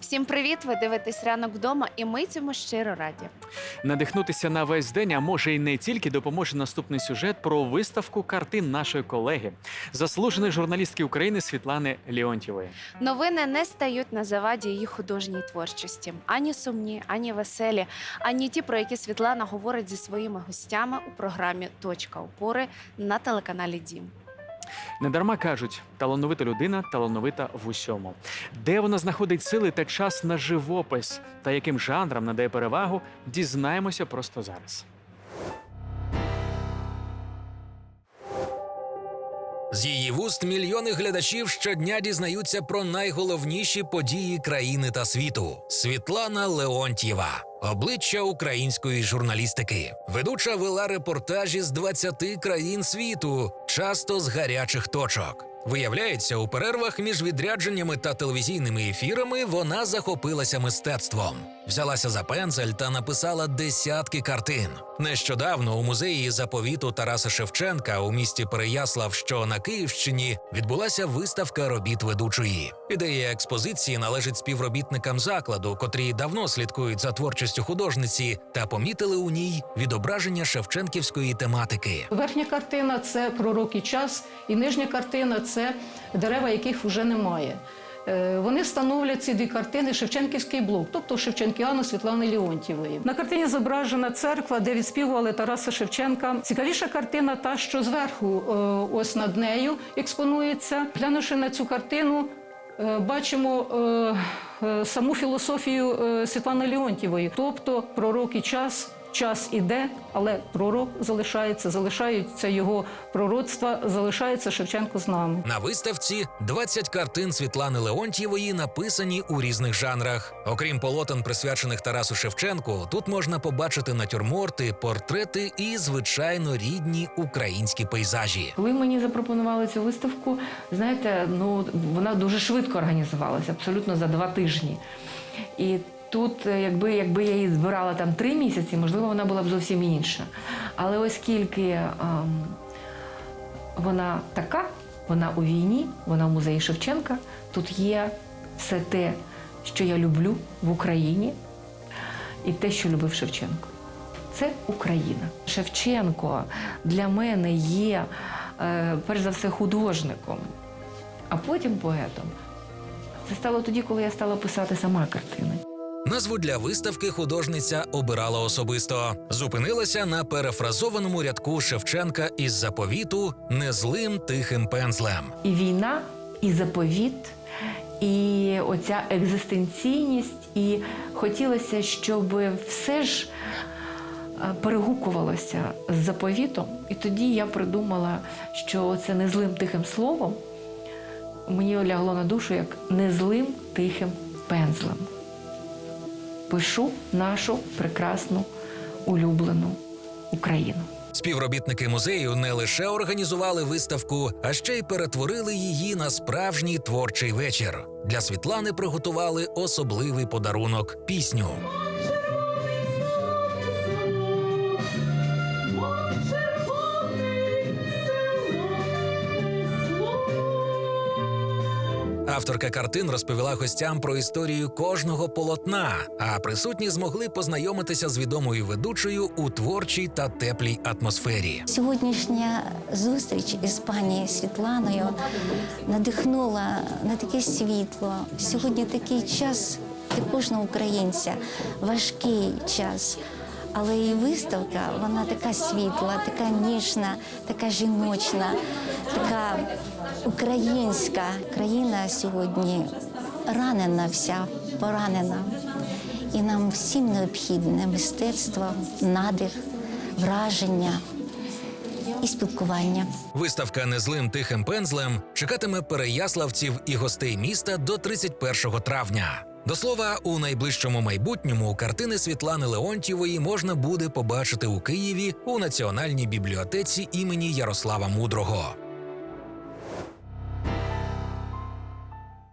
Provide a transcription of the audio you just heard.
Всім привіт! Ви дивитесь ранок вдома, і ми цьому щиро раді. Надихнутися на весь день, а може і не тільки допоможе наступний сюжет про виставку картин нашої колеги, заслуженої журналістки України Світлани Леонтьєвої. Новини не стають на заваді її художній творчості. Ані сумні, ані веселі, ані ті, про які Світлана говорить зі своїми гостями у програмі Точка опори на телеканалі Дім. Недарма кажуть, талановита людина талановита в усьому. Де вона знаходить сили та час на живопис та яким жанрам надає перевагу, дізнаємося просто зараз. З її вуст мільйони глядачів щодня дізнаються про найголовніші події країни та світу. Світлана Леонтьєва, обличчя української журналістики. Ведуча вела репортажі з 20 країн світу, часто з гарячих точок. Виявляється, у перервах між відрядженнями та телевізійними ефірами вона захопилася мистецтвом, взялася за пензель та написала десятки картин. Нещодавно у музеї заповіту Тараса Шевченка у місті Переяслав, що на Київщині, відбулася виставка робіт ведучої. Ідея експозиції належить співробітникам закладу, котрі давно слідкують за творчістю художниці та помітили у ній відображення шевченківської тематики. Верхня картина це пророк і час, і нижня картина це дерева, яких вже немає. Е, Вони становлять ці дві картини Шевченківський блок, тобто Шевченкіану Світлани Леонтьєвої. На картині зображена церква, де відспівували Тараса Шевченка. Цікавіша картина та, що зверху, е, ось над нею експонується. Глянувши на цю картину, е, бачимо саму філософію Світлани Леонтьєвої, тобто пророк час. Час іде, але пророк залишається, залишаються його пророцтва, залишається Шевченко з нами. На виставці 20 картин Світлани Леонтьєвої написані у різних жанрах. Окрім полотен, присвячених Тарасу Шевченку, тут можна побачити натюрморти, портрети і звичайно рідні українські пейзажі. Коли мені запропонували цю виставку, знаєте, ну вона дуже швидко організувалася, абсолютно за два тижні. І тут, е, якби, якби я її збирала там три місяці, можливо, вона була б зовсім інша. Але оскільки ем, вона така, вона у війні, вона в музеї Шевченка, тут є все те, що я люблю в Україні, і те, що любив Шевченко. Це Україна. Шевченко для мене є е, перш за все художником, а потім поетом. Це стало тоді, коли я стала писати сама картини. Назву для виставки художниця обирала особисто. Зупинилася на перефразованому рядку Шевченка із заповіту незлим тихим пензлем. І війна, і заповіт, і оця екзистенційність, і хотілося, щоб все ж е, перегукувалося з заповітом. І тоді я придумала, що це незлим тихим словом мені лягло на душу як незлим тихим пензлем. Пишу нашу прекрасну улюблену Україну. Співробітники музею не лише організували виставку, а ще й перетворили її на справжній творчий вечір. Для Світлани приготували особливий подарунок пісню. Авторка картин розповіла гостям про історію кожного полотна, а присутні змогли познайомитися з відомою ведучою у творчій та теплій атмосфері. Сьогоднішня зустріч із пані Світланою надихнула на таке світло. Сьогодні такий час для кожного українця, важкий час. Але і виставка, вона така світла, така ніжна, така жіночна, така українська країна сьогодні ранена вся, поранена. І нам всім необхідне мистецтво, надих, враження і спілкування. Виставка незлим тихим пензлем чекатиме переяславців і гостей міста до 31 травня. До слова, у найближчому майбутньому картини Світлани Леонтьєвої можна буде побачити у Києві у Національній бібліотеці імені Ярослава Мудрого.